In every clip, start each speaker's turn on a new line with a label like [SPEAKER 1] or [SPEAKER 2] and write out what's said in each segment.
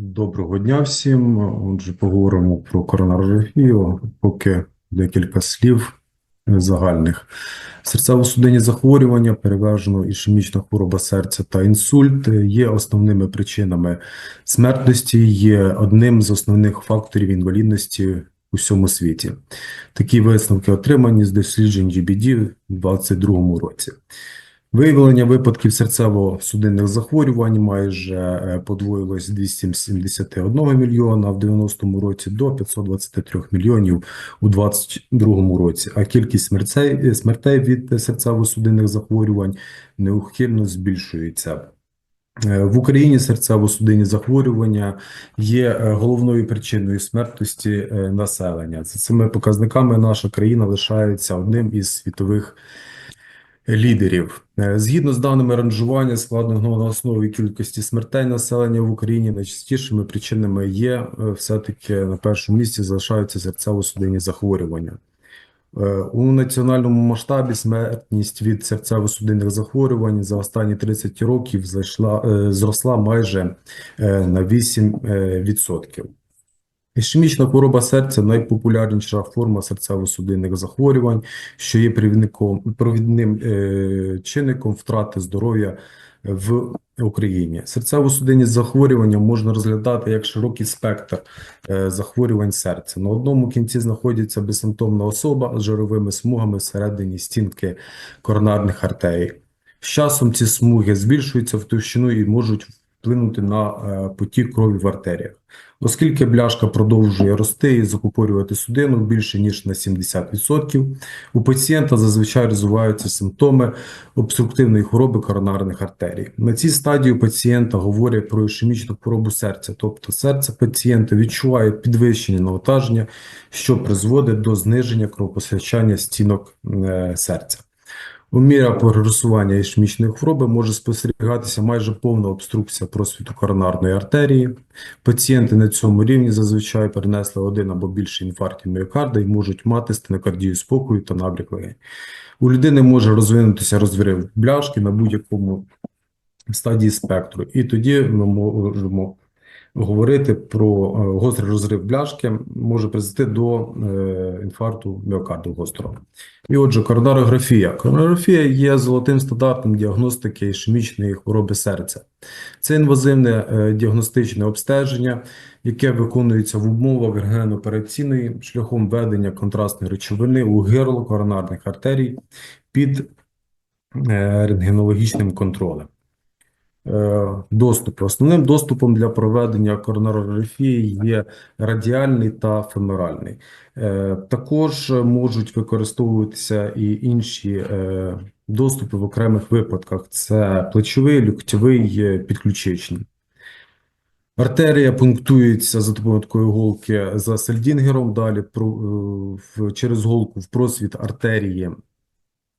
[SPEAKER 1] Доброго дня всім. Отже, поговоримо про коронарографію. Поки декілька слів е, загальних. Серцево-судинні захворювання, переважно ішемічна хвороба серця та інсульт е, є основними причинами смертності, є одним з основних факторів інвалідності у всьому світі. Такі висновки отримані з досліджень GBD в 2022 році. Виявлення випадків серцево-судинних захворювань майже е, подвоїлось з 271 мільйона в 90-му році до 523 мільйонів у 2022 році, а кількість смертей, смертей від серцево-судинних захворювань неухильно збільшується. Е, В Україні серцево-судинні захворювання є е, головною причиною смертності е, населення. За цими показниками наша країна лишається одним із світових лідерів. Е, Згідно з даними ранжування, складеного на основі кількості смертей населення в Україні, найчастішими причинами є е, все-таки на першому місці залишаються серцево-судинні захворювання. Е, У національному масштабі смертність від серцево-судинних захворювань за останні 30 років зайшла, зросла майже на 8%. Ішемічна хвороба серця найпопулярніша форма серцево-судинних захворювань, що є провідним е, чинником втрати здоров'я в Україні. Серцево-судинні захворювання можна розглядати як широкий спектр е, захворювань серця. На одному кінці знаходиться безсимптомна особа з жировими смугами всередині стінки коронарних артерій. З часом ці смуги збільшуються в товщину і можуть вплинути на е, потік крові в артеріях. Оскільки бляшка продовжує рости і закупорювати судину більше ніж на 70%, у пацієнта зазвичай розвиваються симптоми обструктивної хвороби коронарних артерій. На цій стадії у пацієнта говорять про ішемічну хворобу серця, тобто серце пацієнта відчуває підвищення навантаження, що призводить до зниження кровопостачання стінок е, серця. У мірі прогресування ішемічної хвороби може спостерігатися майже повна обструкція просвіту коронарної артерії. Пацієнти на цьому рівні зазвичай перенесли один або більше інфарктів міокарда і можуть мати стенокардію спокою та набряк легень. У людини може розвинутися розрив бляшки на будь-якому стадії спектру, і тоді ми можемо говорити про е, гострий розрив бляшки, може призвести до е, інфаркту міокарду гострого. І отже, коронарографія. Коронарографія є золотим стандартом діагностики ішемічної хвороби серця. Це інвазивне е, діагностичне обстеження, яке виконується в умовах рентгенопераційної шляхом введення контрастної речовини у гирло коронарних артерій під рентгенологічним контролем. Е, Доступи. Основним доступом для проведення коронарографії є радіальний та феморальний. Е, Також можуть використовуватися і інші е, доступи в окремих випадках. Це плечовий, ліктьовий, е, підключичний. Артерія пунктується за допомогою такої голки за сельдінгером. Далі через голку в просвіт артерії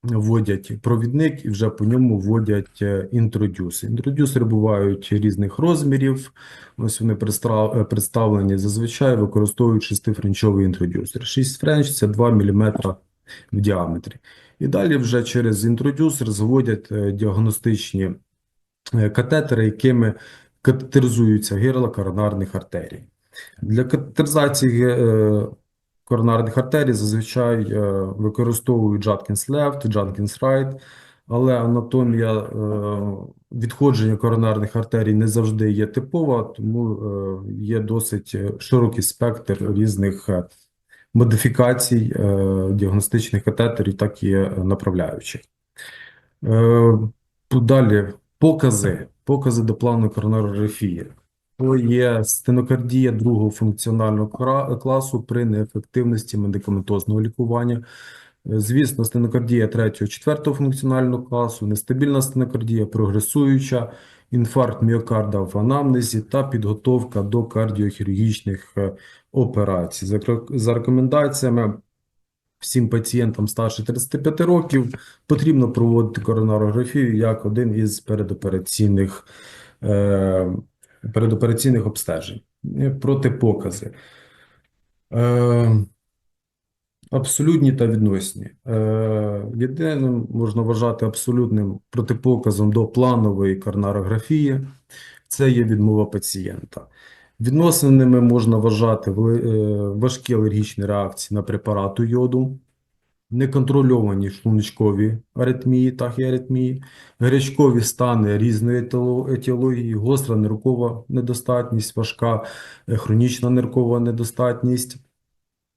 [SPEAKER 1] вводять провідник і вже по ньому вводять е, інтродюс. Інтродюсери бувають різних розмірів. Ось вони е, представлені зазвичай використовують шестифренчовий інтродюсер. 6 френч – це 2 мм в діаметрі. І далі вже через інтродюсер зводять е, діагностичні катетери, якими катетеризуються гирла коронарних артерій. Для катетеризації коронарних артерій зазвичай е, використовують Judkins Left, Judkins Right, але анатомія е, відходження коронарних артерій не завжди є типова, тому е, є досить широкий спектр різних модифікацій діагностичних катетерів, так і направляючих. Далі покази, покази до плану коронарографії. Є стенокардія другого функціонального класу при неефективності медикаментозного лікування. Е, Звісно, стенокардія третього, четвертого функціонального класу, нестабільна стенокардія, прогресуюча, інфаркт міокарда в анамнезі та підготовка до кардіохірургічних е, операцій. За рекомендаціями всім пацієнтам старше 35 років потрібно проводити коронарографію як один із передопераційних, е, передопераційних обстежень. Протипокази. Е, Абсолютні та відносні. Е, Єдиним можна вважати абсолютним протипоказом до планової коронарографії це є відмова пацієнта. Відносинами можна вважати е, важкі алергічні реакції на препарату йоду, неконтрольовані шлуночкові аритмії, тахіаритмії, гарячкові стани різної етіології, гостра ниркова недостатність, важка е, хронічна ниркова недостатність,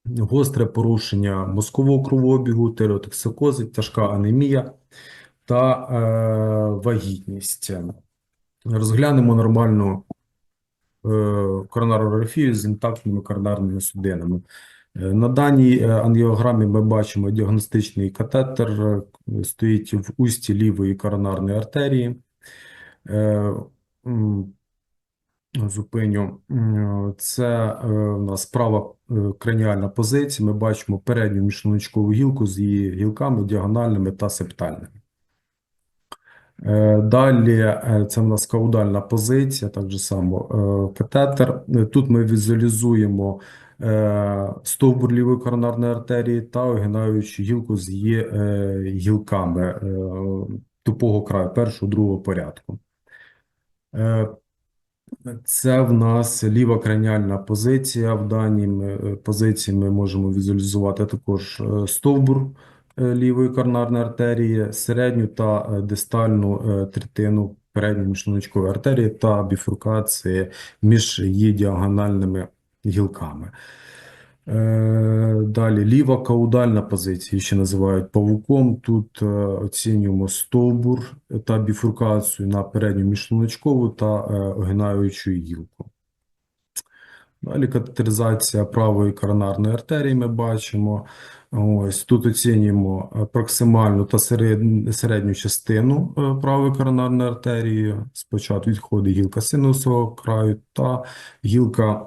[SPEAKER 1] гостре порушення мозкового кровообігу, тиреотоксикози, тяжка анемія та е, вагітність. Розглянемо нормальну е, коронарографію з інтактними коронарними судинами. Е, На даній е, ангіограмі ми бачимо діагностичний катетер, е, стоїть в усті лівої коронарної артерії. Зупиню. Це у нас права краніальна позиція. Ми бачимо передню міжшлуночкову гілку з її гілками діагональними та септальними. Далі це в нас каудальна позиція, так же само катетер. Тут ми візуалізуємо стовбур лівої коронарної артерії та огинаючу гілку з її е, гілками е, тупого краю, першого, другого порядку. Е, Це в нас ліва краніальна позиція. В даній е, позиції ми можемо візуалізувати також е, стовбур е, лівої коронарної артерії, середню та е, дистальну е, третину передньої міжшлуночкової артерії та біфуркації між її діагональними гілками. Е, Далі ліва каудальна позиція, її ще називають павуком. Тут е, оцінюємо стовбур та біфуркацію на передню міжшлуночкову та е, огинаючу гілку. Далі катетеризація правої коронарної артерії ми бачимо. Ось тут оцінюємо проксимальну та середню частину правої коронарної артерії. Спочатку відходить гілка синусового краю та гілка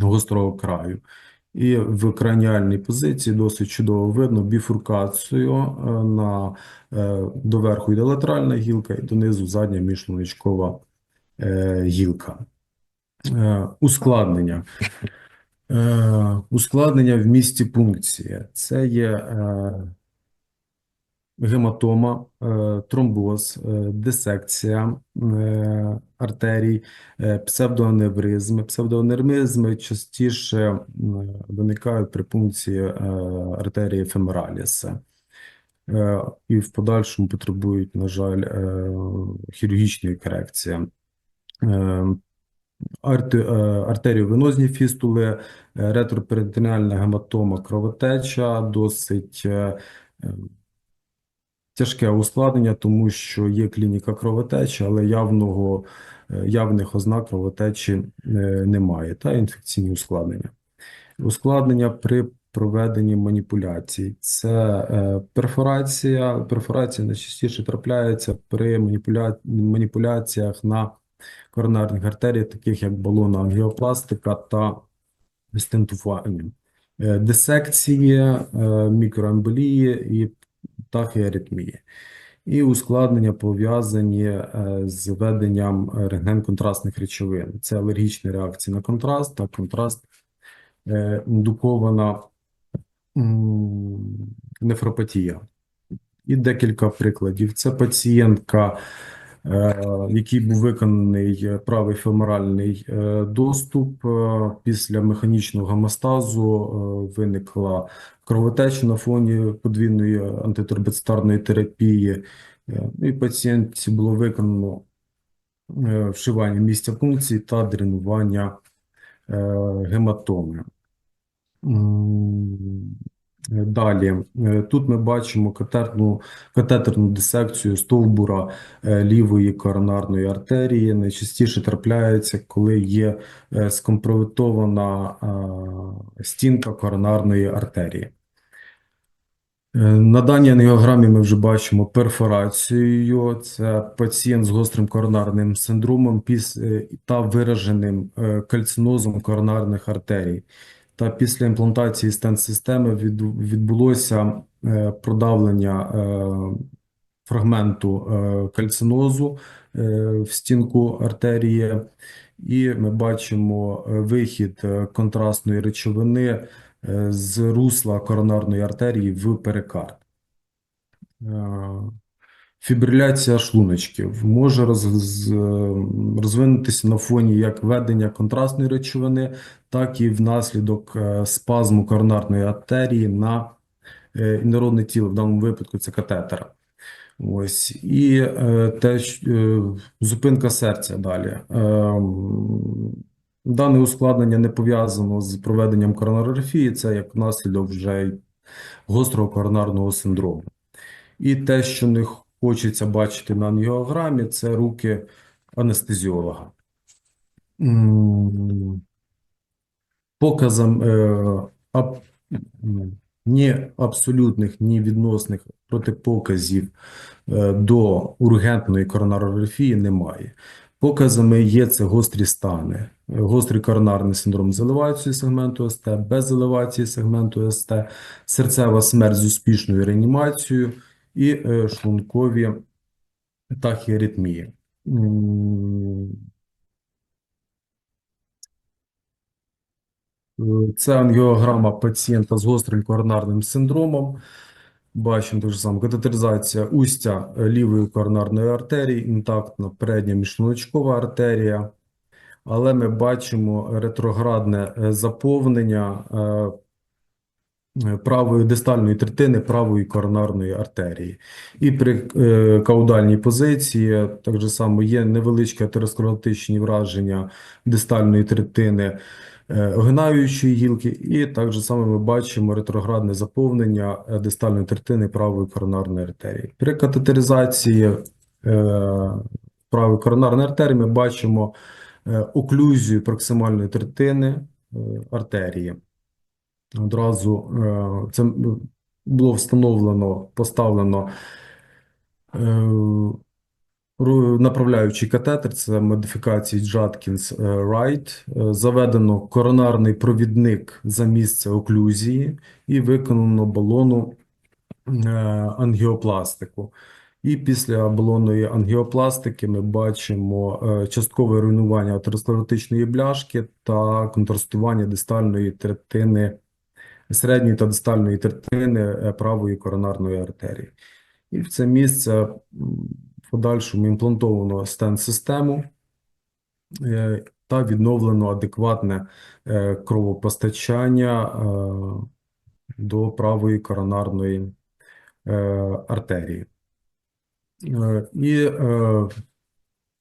[SPEAKER 1] гострого краю. І в краніальній позиції досить чудово видно біфуркацію е, на е, доверху йде латеральна гілка і донизу задня міжшлуночкова е, гілка. Ускладнення. Ускладнення в місці пункції. Це є гематома, е, тромбоз, е, дисекція е, артерій, псевдоаневризми. Псевдоаневризми частіше виникають при пункції артерії фемораліс. Е, І в подальшому потребують, на жаль, хірургічної корекції. Арте- артеріовенозні фістули, ретроперитонеальна гематома, кровотеча, досить тяжке ускладнення, тому що є клініка кровотечі, але явного, е, явних ознак кровотечі е, немає, та інфекційні ускладнення. Ускладнення при проведенні маніпуляцій. Це е, перфорація. Перфорація найчастіше трапляється при маніпуля... маніпуляціях на коронарних артеріях, таких як балонна ангіопластика та стентування. Дисекції, мікроемболії і тахіаритмії. І ускладнення пов'язані е, з введенням рентген-контрастних речовин. Це алергічні реакції на контраст та контраст е, індукована нефропатія. І декілька прикладів. Це пацієнтка, е, в якій був виконаний е, правий феморальний е, доступ. Після механічного гемостазу е, виникла кровотеча на фоні подвійної антитурбицитарної терапії. І пацієнтці було виконано вшивання місця пункції та дренування гематоми. Далі, Е, тут ми бачимо катетерну, катетерну дисекцію стовбура е, лівої коронарної артерії. Найчастіше трапляється, коли є е, скомпрометована стінка коронарної артерії. На даній ангіограмі ми вже бачимо перфорацію. Це пацієнт з гострим коронарним синдромом та вираженим кальцинозом коронарних артерій. Та після імплантації стент-системи відбулося е, продавлення е, фрагменту е, кальцинозу в стінку артерії, і ми бачимо вихід контрастної речовини з русла коронарної артерії в перикард. Е, Фібриляція шлуночків може роз, розвинутися на фоні як введення контрастної речовини, так і внаслідок е, спазму коронарної артерії на е, інородне тіло, в даному випадку це катетера. Ось і е, те, е, зупинка серця далі. Ем, Дане ускладнення не пов'язано з проведенням коронарографії, це як наслідок вже гострого коронарного синдрому. І те, що не хочеться бачити на ангіограмі, це руки анестезіолога. Показом е, аб, ні абсолютних, ні відносних протипоказів е, до ургентної коронарографії немає. Показами є це гострі стани. Гострий коронарний синдром з елевацією сегменту СТ, без елевації сегменту СТ, серцева смерть з успішною реанімацією і е, шлункові тахіаритмії. Е, Це ангіограма пацієнта з гострим коронарним синдромом. Бачимо так само катетеризація устя лівої коронарної артерії, інтактна передня міжшлуночкова артерія. Але ми бачимо ретроградне е, заповнення правої дистальної третини правої коронарної артерії. І при е, каудальній позиції так же само є невеличкі атеросклеротичні враження дистальної третини е, огинаючої гілки, і так же само ми бачимо ретроградне заповнення е, дистальної третини правої коронарної артерії. При катетеризації е, правої коронарної артерії ми бачимо е, оклюзію проксимальної третини е, артерії. Одразу е, це було встановлено, поставлено е, направляючий катетер, це модифікації е, Wright. Е, Заведено коронарний провідник за місце оклюзії і виконано балону ангіопластику. І після балонної ангіопластики ми бачимо часткове руйнування атеросклеротичної бляшки та контрастування дистальної третини середньої та дистальної третини е, правої коронарної артерії. І в це місце в подальшому імплантовано стенд-систему е, та відновлено адекватне е, кровопостачання до правої коронарної артерії. І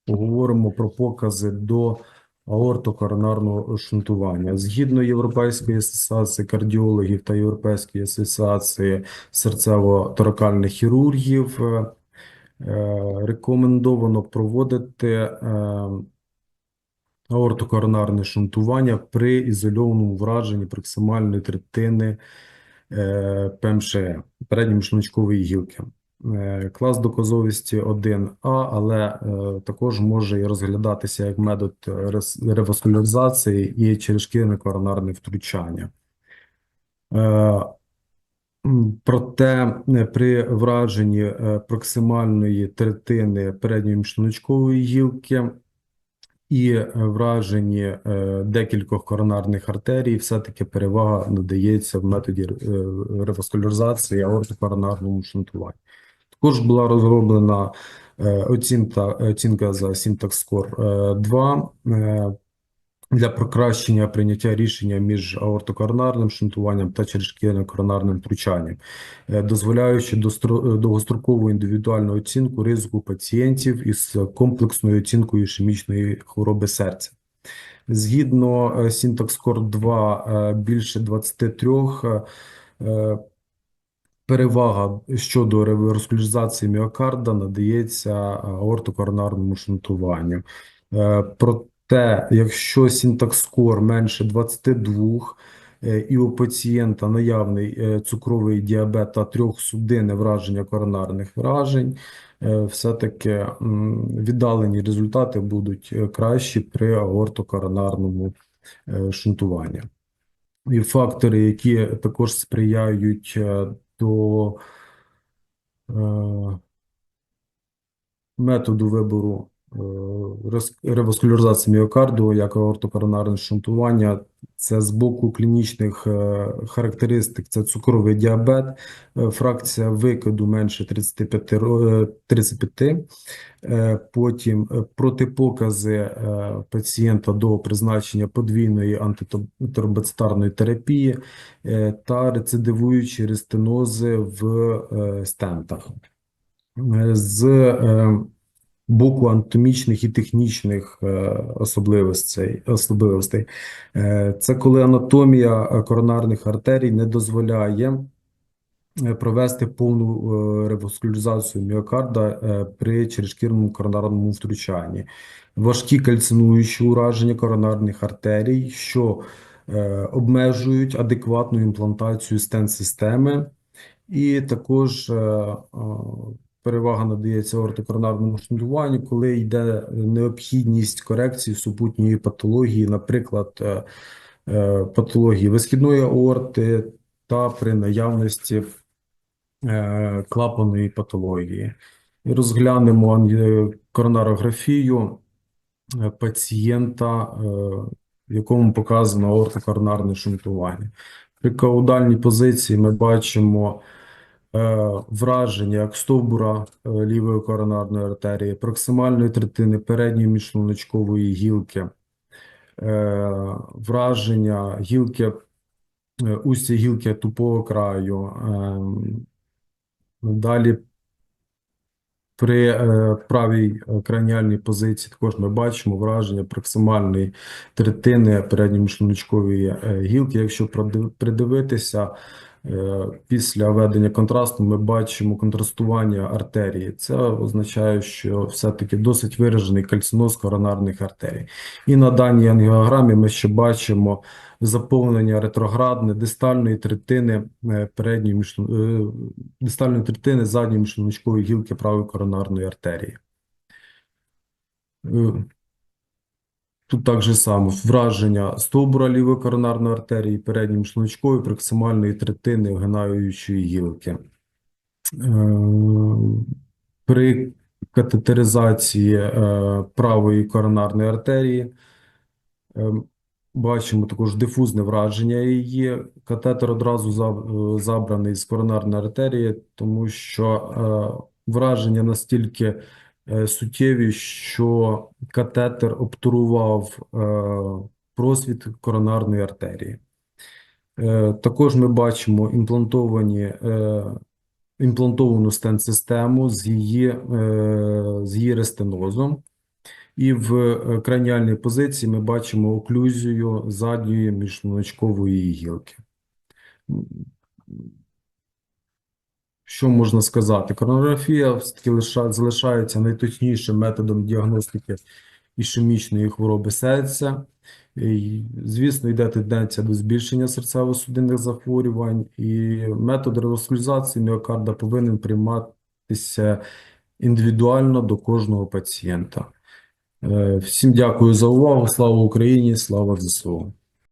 [SPEAKER 1] поговоримо про покази до аортокоронарного шунтування. Згідно Європейської асоціації кардіологів та Європейської асоціації серцево-торакальних хірургів, е, е, рекомендовано проводити е, аортокоронарне шунтування при ізольованому враженні проксимальної третини е, ПМШЕ, передньоміжночкової гілки. Е, Клас доказовості 1А, але е, також може розглядатися як метод реваскуляризації і черешкірне коронарне втручання. Е, Проте при враженні проксимальної третини передньої міжшлуночкової гілки і враженні декількох коронарних артерій, все-таки перевага надається в методі реваскуляризації аортокоронарному шунтуванню. Також була розроблена е, оцінка, оцінка за Syntax Score 2 е, для покращення прийняття рішення між аортокоронарним шунтуванням та черешкірним коронарним втручанням, е, дозволяючи довгострокову індивідуальну оцінку ризику пацієнтів із комплексною оцінкою ішемічної хвороби серця. Згідно е, Syntax Score 2, е, більше 23 е, перевага щодо реваскуляризації міокарда надається аортокоронарному шунтуванню. Е, Проте, якщо Score менше 22 е, і у пацієнта наявний е, цукровий діабет та трьох трьохсудинне враження коронарних вражень, е, все-таки віддалені результати будуть е, кращі при аортокоронарному е, шунтуванні. І фактори, які також сприяють е, до е, методу вибору роз- реваскуляризації міокарду, як аортокоронарне шунтування. Це з боку клінічних е, характеристик, це цукровий діабет, е, фракція викиду менше 35, е, 35 Е, Потім е, протипокази е, пацієнта до призначення подвійної антитромбоцитарної терапії е, та рецидивуючі рестенози в е, стентах. Е, З е, боку анатомічних і технічних е, особливостей. Е, Це коли анатомія е, коронарних артерій не дозволяє провести повну реваскуляризацію міокарда при черезшкірному коронарному втручанні. Важкі кальцинуючі ураження коронарних артерій, що обмежують адекватну імплантацію стент-системи, і також перевага надається ортокоронарному шунтуванню, коли йде необхідність корекції супутньої патології, наприклад, е, е, патології висхідної аорти та при наявності е, клапаної патології. Розглянемо коронарографію пацієнта, в якому показано аортокоронарне шунтування. При каудальній позиції ми бачимо враження як стовбура е, лівої коронарної артерії, проксимальної третини передньої міжшлуночкової гілки, е, враження гілки, е, устя гілки тупого краю. ем, Далі при е, правій е, краніальній позиції також ми бачимо враження проксимальної третини передньої шлуночкової е, гілки. Якщо придивитися е, після введення контрасту, ми бачимо контрастування артерії. Це означає, що все-таки досить виражений кальциноз коронарних артерій. І на даній ангіограмі ми ще бачимо заповнення ретроградне дистальної третини е, передньої міжшлу- е, дистальної третини задньої міжшлуночкової гілки правої коронарної артерії. Тут так же само враження стовбура лівої коронарної артерії, передньої міжшлуночкової, проксимальної третини вгинаючої гілки. Е, При катетеризації е, правої коронарної артерії е, бачимо також дифузне враження її. Катетер одразу забраний з коронарної артерії, тому що враження настільки суттєві, що катетер обтурував е, просвіт коронарної артерії. Е, Також ми бачимо імплантовані, е, імплантовану стент-систему з її, е, з її рестенозом. І в е, краніальній позиції ми бачимо оклюзію задньої міжшлуночкової гілки. Що можна сказати? Коронарографія залишається найточнішим методом діагностики ішемічної хвороби серця. Звісно, йде тенденція до збільшення серцево-судинних захворювань, і метод реваскуляризації міокарда повинен прийматися індивідуально до кожного пацієнта. Е, Всім дякую за увагу. Слава Україні, слава ЗСУ.